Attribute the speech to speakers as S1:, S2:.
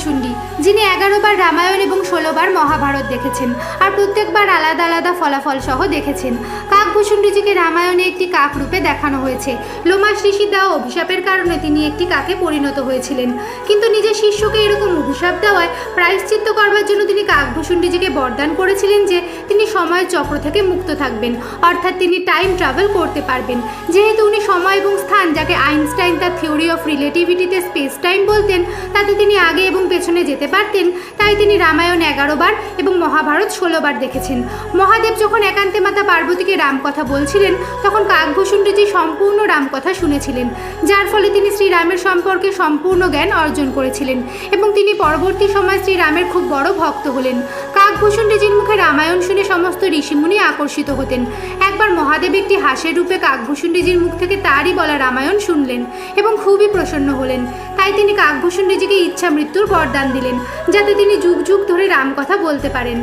S1: কাকভূষুণ্ডী যিনি এগারোবার রামায়ণ এবং ষোলোবার মহাভারত দেখেছেন আর প্রত্যেকবার আলাদা আলাদা ফলাফল সহ দেখেছেন। কাকভূষুণ্ডিজিকে রামায়ণে একটি কাক রূপে দেখানো হয়েছে। লোমাস ঋষি দেওয়া অভিশাপের কারণে তিনি একটি কাকে পরিণত হয়েছিলেন। কিন্তু নিজের শিষ্যকে এরকম অভিশাপ দেওয়ায় প্রায়শ্চিত্ত করবার জন্য তিনি কাকভূষুণ্ডিজিকে বরদান করেছিলেন যে তিনি সময়ের চক্র থেকে মুক্ত থাকবেন। অর্থাৎ তিনি টাইম ট্রাভেল করতে পারবেন। যেহেতু উনি সময় এবং স্থান, যাকে আইনস্টাইন তার থিওরি অফ রিলেটিভিটিতে স্পেস টাইম বলতেন, তাতে তিনি আগে এবং পেছনে যেতে পারতেন, তাই তিনি রামায়ণ এগারো বার এবং মহাভারত ষোলো বার দেখেছেন। মহাদেব যখন একান্তে মাতা পার্বতীকে রামকথা বলছিলেন, তখন কাকভূষুণ্ডজি সম্পূর্ণ রামকথা শুনেছিলেন, যার ফলে তিনি শ্রীরামের সম্পর্কে সম্পূর্ণ জ্ঞান অর্জন করেছিলেন এবং তিনি পরবর্তী সময় শ্রীরামের খুব বড় ভক্ত হলেন। কাকভূষুণ্ডজির মুখে রামায়ণ শুনে সমস্ত ঋষিমুনি আকর্ষিত হতেন। একবার মহাদেব একটি হাসের রূপে কাকভূষণ রেজির মুখ থেকে তারই বলা রামায়ণ শুনলেন এবং খুবই প্রসন্ন হলেন। তাই তিনি কাকভূষণ রেজিকে ইচ্ছা মৃত্যুর বরদান দিলেন, যাতে তিনি যুগ যুগ ধরে রামকথা বলতে পারেন।